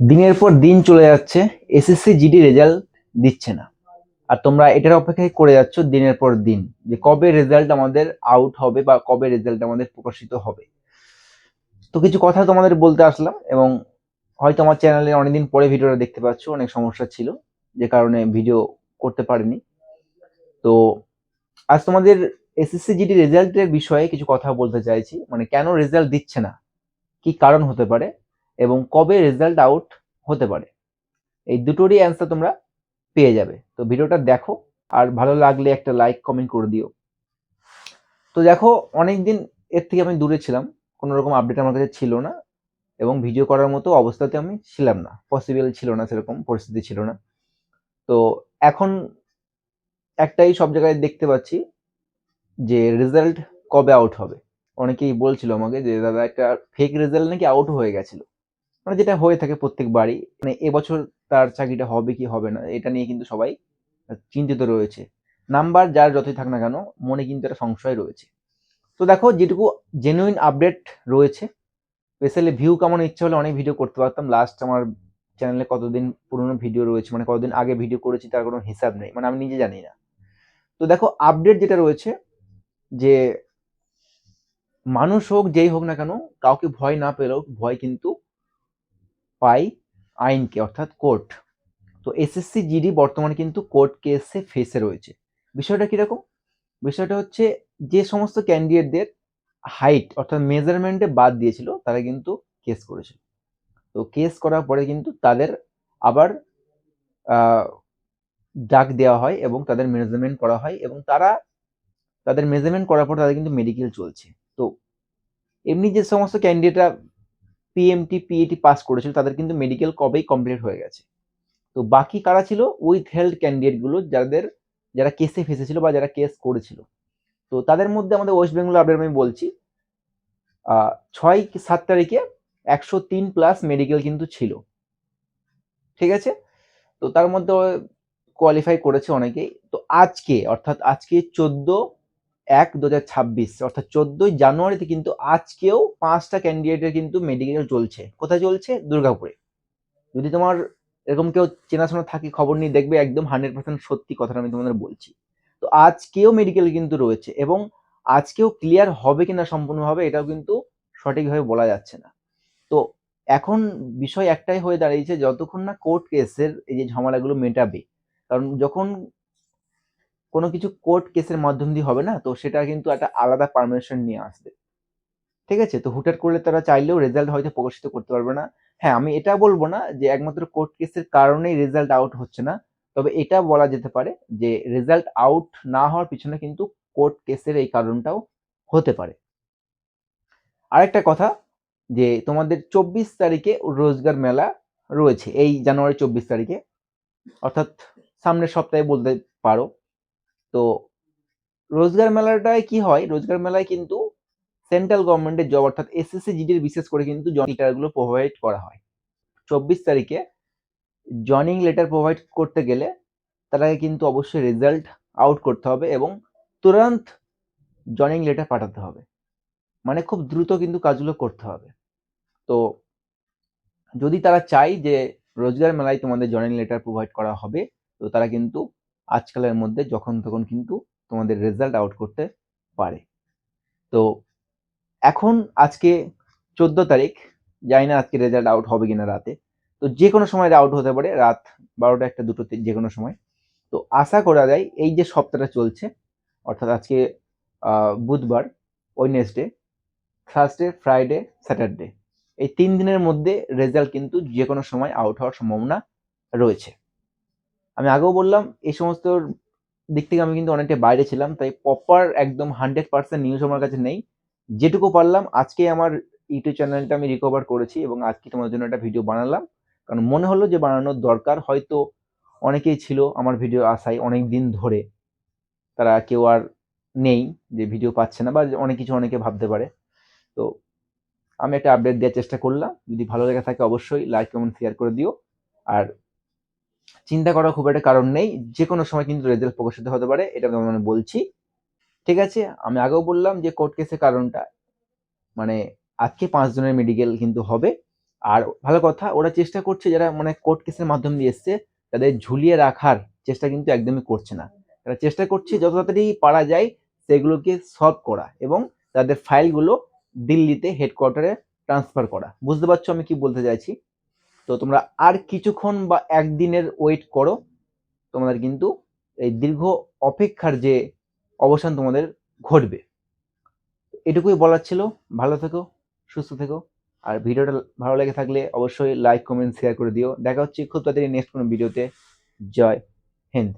দিনের পর দিন চলে যাচ্ছে এসএসসি জিডি রেজাল্ট দিচ্ছে না। আর তোমরা এটার অপেক্ষায় করে যাচ্ছ দিনের পর দিন, যে কবে রেজাল্ট আমাদের আউট হবে বা কবে রেজাল্ট আমাদের প্রকাশিত হবে। তো কিছু কথা তোমাদের বলতে আসলাম এবং হয়তো আমার চ্যানেলে অনেকদিন পরে ভিডিওটা দেখতে পাচ্ছ, অনেক সমস্যা ছিল, যে কারণে ভিডিও করতে পারিনি। তো আজ তোমাদের এসএসসি জিডি রেজাল্টের বিষয়ে কিছু কথা বলতে চাইছি মানে কেন রেজাল্ট দিচ্ছে না, কি কারণ হতে পারে এবং কবে রেজাল্ট আউট হতে পারে। এই দুটোরই অ্যান্সার তোমরা পেয়ে যাবে। তো ভিডিওটা দেখো, আর ভালো লাগলে একটা লাইক কমেন্ট করে দিও। তো দেখো, অনেকদিন এর থেকে আমি দূরে ছিলাম, কোনো রকম আপডেট আমার কাছে ছিল না, এবং ভিডিও করার মতো অবস্থাতে আমি ছিলাম না। পসিবল ছিল না সেরকম, পরিস্থিতি ছিল না। তো এখন একটাই সব জায়গায় দেখতে পাচ্ছি যে রেজাল্ট কবে আউট হবে। অনেকেই বলছিল আমাকে যে, দাদা, একটা ফেক রেজাল্ট নাকি আউট হয়ে গেছিল? মানে যেটা হয়ে থাকে প্রত্যেকবারই মানে এবছর তার চাকরিটা হবে কি হবে না, এটা নিয়ে কিন্তু সবাই চিন্তিত রয়েছে। নাম্বার যার যতই থাক না কেন, মনে কিন্তু একটা সংশয় রয়েছে। তো দেখো, যেটুকু জেনুইন আপডেট রয়েছে স্পেশালি ভিউ কামানো ইচ্ছে হলে অনেক ভিডিও করতে পারতাম। লাস্ট আমার চ্যানেলে কতদিন পুরনো ভিডিও রয়েছে মানে কতদিন আগে ভিডিও করেছি তার কোনো হিসাব নেই মানে আমি নিজে জানি না। তো দেখো আপডেট যেটা রয়েছে, যে মানুষ হোক, যেই হোক না কেন, কাউকে ভয় না পেলেও ভয় কিন্তু পাই আইনকে, অর্থাৎ কোর্ট। তো এসএসসি জিডি বর্তমানে কিন্তু কোর্ট কেসে ফেসে রয়েছে। বিষয়টা কীরকম? বিষয়টা হচ্ছে যে সমস্ত ক্যান্ডিডেটদের হাইট অর্থাৎ মেজারমেন্টে বাদ দিয়েছিল, তারা কিন্তু কেস করেছিল। তো কেস করার পরে কিন্তু তাদের আবার ডাক দেওয়া হয় এবং তাদের মেজারমেন্ট করা হয় এবং তারা তাদের মেজারমেন্ট করার পর তাদের কিন্তু মেডিকেল চলছে। তো এমনি যে সমস্ত ক্যান্ডিডেটরা পিএমটি পিএটি পাস করেছিল, তাদের কিন্তু মেডিকেল কবেই কমপ্লিট হয়ে গেছে। তো বাকি কারা ছিল? উইথ হেলথ ক্যান্ডিডেটগুলো যাদের, যারা কেসে ফেসেছিল বা যারা কেস করেছিল। তো তাদের মধ্যে আমাদের ওয়েস্ট বেঙ্গল আপডেট আমি বলছি ছয় সাত তারিখে একশো তিন প্লাস মেডিকেল কিন্তু ছিল। ঠিক আছে? তো তার মধ্যে কোয়ালিফাই করেছে অনেকেই। তো আজকে, অর্থাৎ আজকে চোদ্দ এক দু হাজার ছাব্বিশ, অর্থাৎ চোদ্দই জানুয়ারিতে কিন্তু আজকেও পাঁচটা ক্যান্ডিডেটের কিন্তু মেডিকেল চলছে। কোথায় চলছে? দুর্গাপুরে। যদি তোমার এরকম কেউ চেনাশোনা থাকে, খবর নিয়ে দেখবে, একদম হান্ড্রেড পার্সেন্ট সত্যি কথাটা আমি তোমাদের বলছি। তো আজকেও মেডিকেল কিন্তু রয়েছে এবং আজকেও ক্লিয়ার হবে কিনা সম্পূর্ণভাবে এটাও কিন্তু সঠিকভাবে বলা যাচ্ছে না। তো এখন বিষয় একটাই হয়ে দাঁড়িয়েছে, যতক্ষণ না কোর্ট কেসের এই যে ঝামেলাগুলো মেটাবে, কারণ যখন কোনো কিছু কোর্ট কেসের মাধ্যম দিয়ে হবে না, তো সেটা কিন্তু একটা আলাদা পারমিশন নিয়ে আসবে। ঠিক আছে? তো হুটার করলে তারা চাইলেও রেজাল্ট হয়তো প্রকাশিত করতে পারবে না। হ্যাঁ আমি এটা বলব না যে একমাত্র কোর্ট কেসের কারণেই রেজাল্ট আউট হচ্ছে না, তবে এটা বলা যেতে পারে যে রেজাল্ট আউট না হওয়ার পিছনে কিন্তু কোর্ট কেসের এই কারণটাও হতে পারে। আরেকটা কথা যে তোমাদের চব্বিশ তারিখে রোজগার মেলা রয়েছে, এই জানুয়ারি চব্বিশ তারিখে। অর্থাৎ সামনের সপ্তাহে বলতে পারো। তো রোজগার মেলাটায় কি হয়? রোজগার মেলায় কিন্তু সেন্ট্রাল গভর্নমেন্টের জব অর্থাৎ এসএসসি জিডির বিশেষ করে কিন্তু জয়েনিং লেটারগুলো প্রোভাইড করা হয়। চব্বিশ তারিখে জয়নিং লেটার প্রোভাইড করতে গেলে তারাকে কিন্তু অবশ্যই রেজাল্ট আউট করতে হবে এবং তুরন্ত জয়নিং লেটার পাঠাতে হবে। মানে খুব দ্রুত কিন্তু কাজগুলো করতে হবে। তো যদি তারা চায় যে রোজগার মেলায় তোমাদের জয়নিং লেটার প্রোভাইড করা হবে, তো তারা কিন্তু আজকালের মধ্যে যখন তখন কিন্তু তোমাদের রেজাল্ট আউট করতে পারে। তো এখন আজকে চোদ্দ তারিখ, জানি না আজকে রেজাল্ট আউট হবে কিনা রাতে। তো যে কোনো সময় আউট হতে পারে, রাত বারোটা একটা দুটোতে যে কোনো সময়। তো আশা করা যায় এই যে সপ্তাহটা চলছে, অর্থাৎ আজকে বুধবার ওয়েনেসডে থার্সডে ফ্রাইডে স্যাটারডে এই তিন দিনের মধ্যে রেজাল্ট কিন্তু যে কোনো সময় আউট হওয়ার সম্ভাবনা রয়েছে। আমি আগেও বললাম, এই সমস্ত দিক থেকে আমি কিন্তু অনেকটা বাইরে ছিলাম, তাই প্রপার একদম হান্ড্রেড পার্সেন্ট নিউজ আমার কাছে নেই। যেটুকু পারলাম, আজকে আমার ইউটিউব চ্যানেলটা আমি রিকভার করেছি এবং আজকে তোমার জন্য একটা ভিডিও বানালাম। কারণ মনে হলো যে বানানোর দরকার, হয়তো অনেকেই ছিল আমার ভিডিও আসায় অনেক দিন ধরে। তারা কেউ আর নেই যে ভিডিও পাচ্ছে না বা অনেক কিছু অনেকে ভাবতে পারে। তো আমি একটা আপডেট দেওয়ার চেষ্টা করলাম। যদি ভালো লেগে থাকে অবশ্যই লাইক কমেন্ট শেয়ার করে দিও। আর চিন্তা করার খুব একটা কারণ নেই। যে কোনো সময় কিন্তু রেজাল্ট প্রকাশিত হতে পারে এটা আমি বলছি। ঠিক আছে? আমি আগেও বললাম যে কোর্ট কেসের কারণটা। মানে আজকে পাঁচ জনের মেডিকেল কিন্তু হবে। আর ভালো কথা, ওরা চেষ্টা করছে যারা মানে কোর্ট কেসের মাধ্যম দিয়ে এসছে, তাদের ঝুলিয়ে রাখার চেষ্টা কিন্তু একদমই করছে না। তারা চেষ্টা করছে যত তাড়াতাড়ি পারা যায়, সেগুলোকে সলভ করা এবং তাদের ফাইলগুলো দিল্লিতে হেডকোয়ার্টারে ট্রান্সফার করা। বুঝতে পারছ আমি কি বলতে চাইছি? তো তোমরা আর কিছুক্ষণ বা একদিনের ওয়েট করো। তোমাদের কিন্তু এই দীর্ঘ অপেক্ষার যে অবসান তোমাদের ঘটবে। এটুকুই বলার ছিল। ভালো থেকো, সুস্থ থেকো। আর ভিডিওটা ভালো লেগে থাকলে অবশ্যই লাইক কমেন্ট শেয়ার করে দিও। দেখা হচ্ছে খুব তাড়াতাড়ি নেক্সট কোনো ভিডিওতে জয় হিন্দ।